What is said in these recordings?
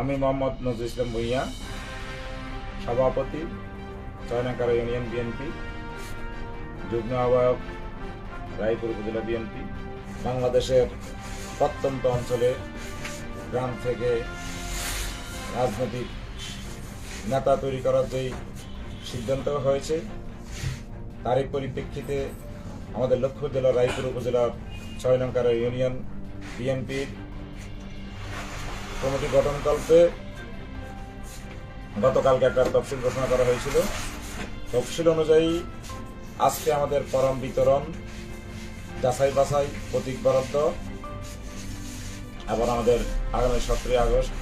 আমি মোহাম্মদ নজরুল ইসলাম ভুইয়া, সভাপতি, চয়নাকারা union BNP যুগ্ম আহ্বায়ক, রায়পুর উপজেলা বিএনপি বাংলাদেশের প্রত্যন্ত অঞ্চলে গ্রাম থেকে রাজনৈতিক নেতা তৈরি করার যেই সিদ্ধান্ত হয়েছে, তারই পরিপ্রেক্ষিতে আমাদের লক্ষ্য জেলা রায়পুর উপজেলার ছয় নঙ্কার ইউনিয়ন বিএনপির কমিটি গঠনকল্পে গতকালকে একটা তফসিল ঘোষণা করা হয়েছিল। তফসিল অনুযায়ী আজকে আমাদের পরম বিতরণ যাচাই বাছাই প্রতীক বরাদ্দ এবং আমাদের আগামী সতেরোই আগস্ট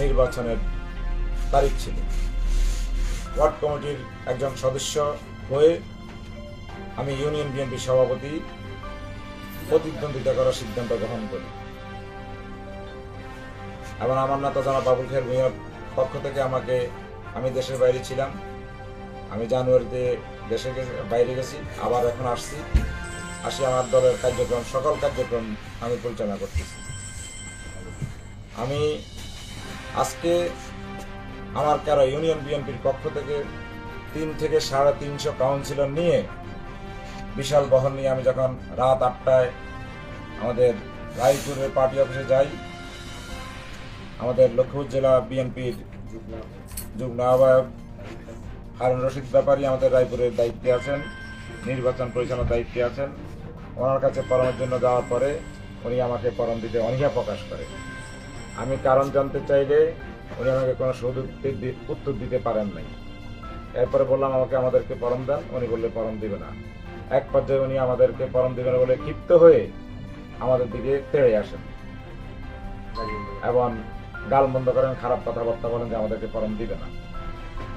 নির্বাচনের তারিখ ছিল। ওয়ার্ড কমিটির একজন সদস্য হয়ে আমি ইউনিয়ন বিএনপি সভাপতি প্রতিদ্বন্দ্বিতা করার সিদ্ধান্ত গ্রহণ করি। এবং আমার নেতা জানা বাবুল খের ভূঁইয়ার পক্ষ থেকে আমাকে, আমি দেশের বাইরে ছিলাম। আমি জানুয়ারিতে দেশে বাইরে গেছি, আবার এখন আসছি। আসি আমার দলের কার্যক্রম, সকল কার্যক্রম আমি পরিচালনা করতেছি। আমি আজকে আমার কারও ইউনিয়ন বিএনপির পক্ষ থেকে তিন থেকে সাড়ে তিনশো কাউন্সিলর নিয়ে বিশাল বহন নিয়ে আমি যখন রাত আটটায় আমাদের রায়পুরের পার্টি অফিসে যাই আমাদের লক্ষ্মীপুর জেলা বিএনপির যুগ্ম আহ্বায়ক হারুন রশিদ ব্যাপারী আমাদের রায়পুরের দায়িত্বে আছেন, নির্বাচন পরিচালনার দায়িত্বে আছেন। ওনার কাছে পরামর্শের জন্য যাওয়ার পরে উনি আমাকে পরম দিতে অনীহা প্রকাশ করে। আমি কারণ জানতে চাইলে উনি আমাকে কোনো সুযোগ উত্তর দিতে পারেন নাই। এরপরে বললাম, আমাকে আমাদেরকে পরম দেন, উনি বললে পরম দিবে না। এক পর্যায়ে উনি আমাদেরকে পরম দিবে না বলে ক্ষিপ্ত হয়ে আমাদের দিকে তেড়ে আসেন। এবং গাল বন্ধ করেন খারাপ কথাবার্তা বলেন যে আমাদেরকে পরম দিবে না।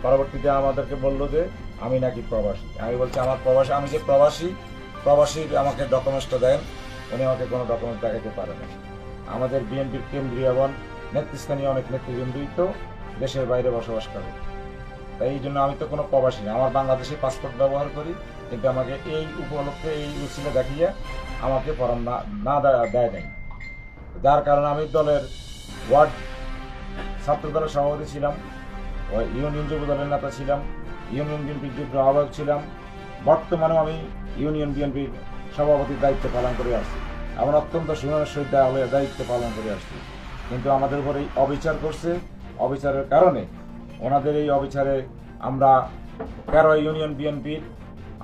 পরবর্তীতে আমাদেরকে বলল যে, আমি নাকি প্রবাসী। আমি বলছি, আমার প্রবাসী, আমি যে প্রবাসী, প্রবাসীর আমাকে ডকুমেন্টসটা দেন, উনি আমাকে কোনো ডকুমেন্ট দেখাতে পারে না। আমাদের বিএনপির কেন্দ্রীয় এবং নেতৃস্থানীয় অনেক নেতৃবৃন্দই তো দেশের বাইরে বসবাস করে। তাই এই জন্য আমি তো কোনো প্রবাসী না। আমার বাংলাদেশে পাসপোর্ট ব্যবহার করি, কিন্তু আমাকে এই উপলক্ষে, এই উচিলে দেখিয়ে আমাকে ফরম না না দেয়- দেয় নাই। যার কারণে আমি দলের ওয়ার্ড ছাত্র দলের সভাপতি ছিলাম ইউনিয়ন যুব দলের নেতা ছিলাম, ইউনিয়ন বিএনপির যুগ্ম আহ্বায়ক ছিলাম। বর্তমানেও আমি ইউনিয়ন বিএনপির সভাপতির দায়িত্ব পালন করে আসছি। আমার অত্যন্ত সুনামের সহিত দেওয়া দায়িত্ব পালন করে আসছি। কিন্তু আমাদের উপর এই অবিচার করছে। অবিচারের কারণে ওনাদের এই অবিচারে আমরা তেরো ইউনিয়ন বিএনপির?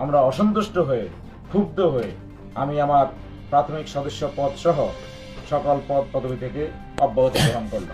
আমরা অসন্তুষ্ট হয়ে, ক্ষুব্ধ হয়ে আমি আমার প্রাথমিক সদস্য পদ সহ সকল পদ পদবি থেকে অব্যাহতি গ্রহণ করলাম।